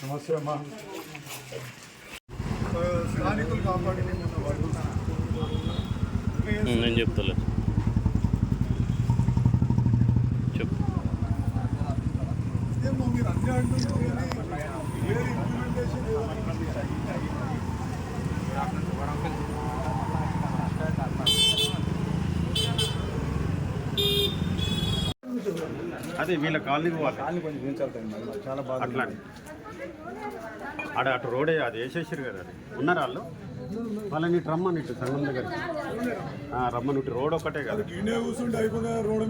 నమస్తే అమ్మా స్థానికులు కాపాడిన నేను చెప్తలే చెప్పు మీరు అన్ని అంటున్నారు అదే వీళ్ళ కాలనీ పోవాలి. కాలనీ కొంచెం మరి. చాలా బాగా అట్లా ఆడ అటు రోడే అది వేసేసారు కదా అది. ఉన్నారు వాళ్ళు? వాళ్ళని ఇటు రమ్మని ఇటు సంఘం దగ్గర. రమ్మని ఇటు రోడ్ ఒకటే కదా.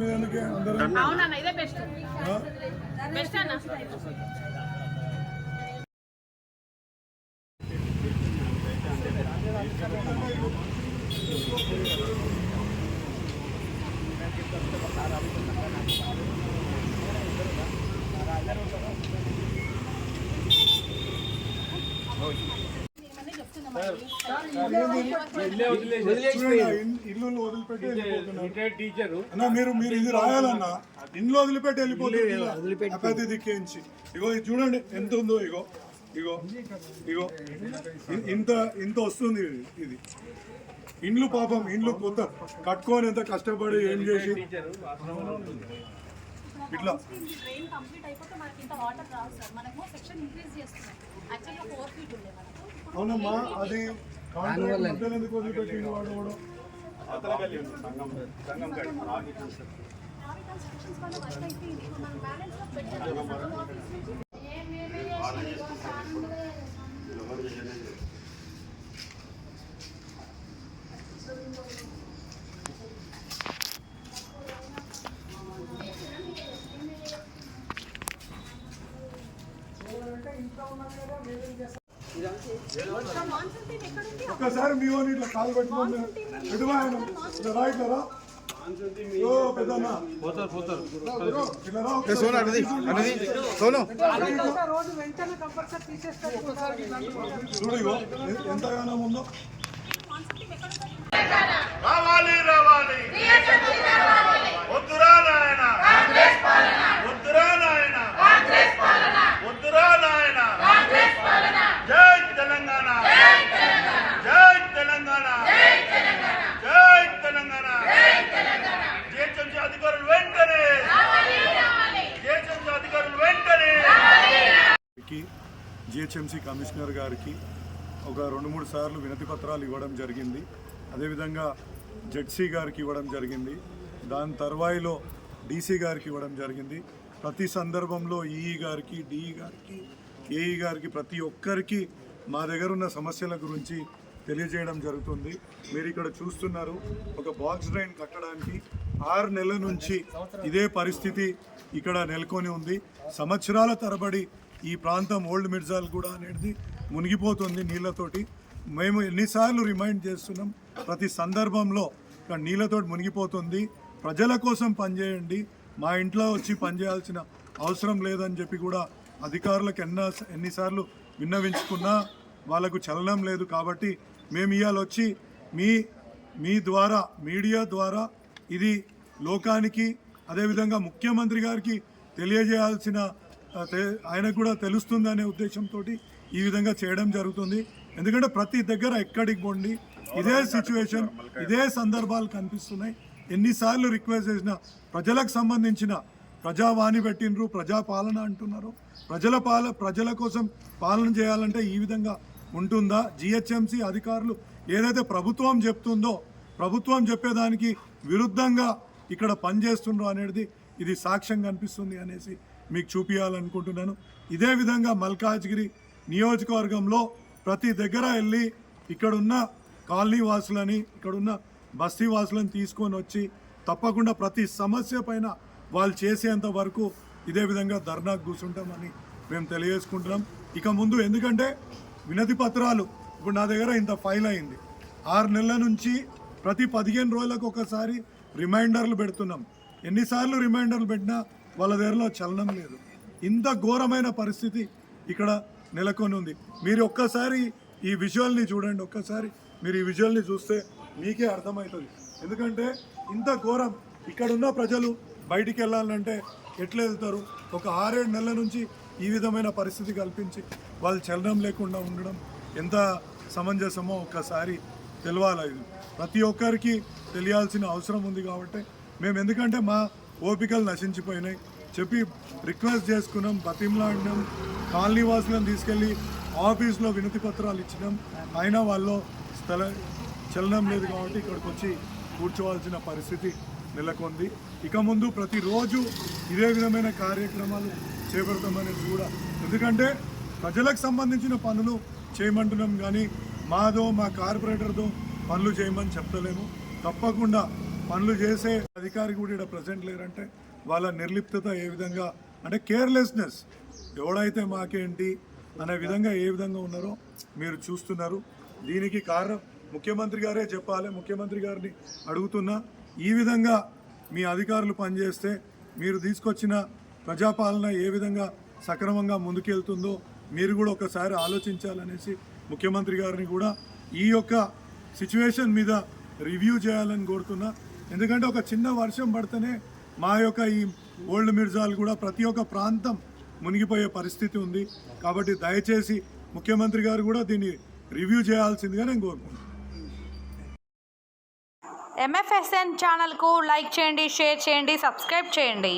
మీద ఇల్లు వదిలిపెట్టి. అన్న మీరు మీరు ఇది రాయాలన్న. ఇంట్లో వదిలిపెట్టి వెళ్ళిపోతుంది పెద్ద దిక్కించి ఇగో ఇది చూడండి ఎంత ఉందో ఇగో. ఇగో ఇగో. ఇంత ఇంత వస్తుంది ఇది. ఇండ్లు పాపం ఇండ్లు కొత్త కట్టుకొని ఎంత కష్టపడి ఏం చేసి ఇట్లా. కంప్లీట్ అయిపోతే మనకి ఇంత వాటర్ రావు సార్. మనము సెక్షన్ ఇంక్రీజ్ చేస్తున్నాం. యాక్చువల్గా ఫోర్ ఫీట్ ఉండే అవునమ్మా అది కాంట్రాక్ట్ ఎందుకు వాడు కూడా? నావి ఒక్కసారి మీ వాడిని ఇట్లా కాలు పెట్టుకోండి రా ఇట్లా రా. ఓ పెద్దన్న ఇట్లా రా ఒక్కసారి. చూడు ఇగో ఎ- ఎంతగానో ఉందో. రావాలి రావాలి. వద్దురా నాయన వద్దురా నాయన వద్దురా నాయన జై తెలంగాణ జై తెలంగాణ జై తెలంగాణ జిహెచ్ఎంసీ అధికారులు వెంటనే జిహెచ్ఎంసీ అధికారులు వెంటనే కి జిహెచ్ఎంసీ కమిషనర్ గారికి ఒక రెండు మూడు సార్లు వినతి పత్రాలు ఇవ్వడం జరిగింది. అదేవిధంగా జెడ్సీ గారికి ఇవ్వడం జరిగింది. దాని తర్వాయిలో డీసీ గారికి ఇవ్వడం జరిగింది. ప్రతి సందర్భంలో ఈఈ గారికి డిఈ గారికి ఏఈ గారికి ప్రతి ఒక్కరికి మా దగ్గర ఉన్న సమస్యల గురించి తెలియజేయడం జరుగుతుంది. మీరు ఇక్కడ చూస్తున్నారు ఒక బాక్స్ డ్రైన్ కట్టడానికి ఆరు నెలల నుంచి ఇదే పరిస్థితి ఇక్కడ నెలకొని ఉంది. సంవత్సరాల తరబడి ఈ ప్రాంతం ఓల్డ్ మిర్జాల్ కూడా అనేది మునిగిపోతుంది నీళ్ళతోటి. మేము ఎన్నిసార్లు రిమైండ్ చేస్తున్నాం ప్రతి సందర్భంలో ఇక్కడ నీళ్ళతోటి మునిగిపోతుంది. ప్రజల కోసం పనిచేయండి మా ఇంట్లో వచ్చి పనిచేయాల్సిన అవసరం లేదని చెప్పి కూడా అధికారులకు ఎన్న ఎన్నిసార్లు విన్నవించుకున్నా వాళ్ళకు చలనం లేదు కాబట్టి మేము ఇవాళ వచ్చి మీ మీ ద్వారా మీడియా ద్వారా ఇది లోకానికి అదేవిధంగా ముఖ్యమంత్రి గారికి తెలియజేయాల్సిన ఆయనకు కూడా తెలుస్తుందనే ఉద్దేశంతో ఈ విధంగా చేయడం జరుగుతుంది. ఎందుకంటే ప్రతి దగ్గర ఎక్కడికి పోండి ఇదే సిచ్యువేషన్ ఇదే సందర్భాలు కనిపిస్తున్నాయి. ఎన్నిసార్లు రిక్వెస్ట్ చేసినా ప్రజలకు సంబంధించిన ప్రజావాణి పెట్టినరు ప్రజాపాలన అంటున్నారు. ప్రజల పాల ప్రజల కోసం పాలన చేయాలంటే ఈ విధంగా ఉంటుందా? జిహెచ్ఎంసీ అధికారులు ఏదైతే ప్రభుత్వం చెప్తుందో ప్రభుత్వం చెప్పేదానికి విరుద్ధంగా ఇక్కడ పనిచేస్తుండ్రు అనేది ఇది సాక్ష్యం కనిపిస్తుంది అనేసి మీకు చూపించాలనుకుంటున్నాను ఇదే విధంగా మల్కాజ్గిరి నియోజకవర్గంలో ప్రతి దగ్గర వెళ్ళి ఇక్కడున్న కాలనీ వాసులని ఇక్కడున్న బస్తీ వాసులను తీసుకొని వచ్చి తప్పకుండా ప్రతి సమస్య పైన వాళ్ళు చేసేంత వరకు ఇదే విధంగా ధర్నాకు కూర్చుంటామని మేము తెలియజేసుకుంటున్నాం. ఇక ముందు ఎందుకంటే వినతి పత్రాలు ఇప్పుడు నా దగ్గర ఇంత ఫైల్ అయింది. ఆరు నెలల నుంచి ప్రతి పదిహేను రోజులకు ఒకసారి రిమైండర్లు పెడుతున్నాం. ఎన్నిసార్లు రిమైండర్లు పెట్టినా వాళ్ళ దగ్గరలో చలనం లేదు. ఇంత ఘోరమైన పరిస్థితి ఇక్కడ నెలకొని ఉంది. మీరు ఒక్కసారి ఈ విజువల్ని చూడండి ఒక్కసారి మీరు ఈ విజువల్ని చూస్తే మీకే అర్థమవుతుంది. ఎందుకంటే ఇంత ఘోరం ఇక్కడున్న ప్రజలు బయటికి వెళ్ళాలంటే ఎట్లా వెళ్తారు? ఒక ఆరేడు నెలల నుంచి ఈ విధమైన పరిస్థితి కల్పించి వాళ్ళు చలనం లేకుండా ఉండడం ఎంత సమంజసమో ఒక్కసారి తెలవాలి. ఇది ప్రతి ఒక్కరికి తెలియాల్సిన అవసరం ఉంది కాబట్టి మేము ఎందుకంటే మా ఓపికలు నశించిపోయినాయి. చెప్పి రిక్వెస్ట్ చేసుకున్నాం బతిమలాడినాం కాలనీ వాసులను తీసుకెళ్ళి ఆఫీస్లో వినతి పత్రాలు ఇచ్చినాం. అయినా వాళ్ళు స్థల చలనం లేదు కాబట్టి ఇక్కడికి వచ్చి కూర్చోవాల్సిన పరిస్థితి నెలకొంది. ఇక ముందు ప్రతిరోజు ఇదే విధమైన కార్యక్రమాలు చేపడతామనేది కూడా. ఎందుకంటే ప్రజలకు సంబంధించిన పనులు చేయమంటున్నాం కానీ మాదో మా కార్పొరేటర్తో పనులు చేయమని చెప్తలేము తప్పకుండా పనులు చేసే అధికారి కూడా ఇక్కడ ప్రజెంట్ లేరంటే వాళ్ళ నిర్లిప్తత ఏ విధంగా అంటే కేర్లెస్నెస్ ఎవడైతే మాకేంటి అనే విధంగా ఏ విధంగా ఉన్నారో మీరు చూస్తున్నారు. దీనికి కారణం ముఖ్యమంత్రి గారే చెప్పాలి. ముఖ్యమంత్రి గారిని అడుగుతున్నా ఈ విధంగా మీ అధికారులు పనిచేస్తే మీరు తీసుకొచ్చిన ప్రజాపాలన ఏ విధంగా సక్రమంగా ముందుకెళ్తుందో మీరు కూడా ఒకసారి ఆలోచించాలనేసి ముఖ్యమంత్రి గారిని కూడా ఈ యొక్క సిచ్యువేషన్ మీద రివ్యూ చేయాలని కోరుతున్నా. ఎందుకంటే ఒక చిన్న వర్షం పడితేనే మా యొక్క ఈ ఓల్డ్ మిర్జాలు కూడా ప్రతి ఒక్క ప్రాంతం మునిగిపోయే పరిస్థితి ఉంది. కాబట్టి దయచేసి ముఖ్యమంత్రి గారు కూడా దీన్ని రివ్యూ చేయాల్సిందిగా నేను కోరుకుంటున్నాను. ఎంఎఫ్ఎస్ఎన్ ఛానల్కు లైక్ చేయండి షేర్ చేయండి సబ్స్క్రైబ్ చేయండి.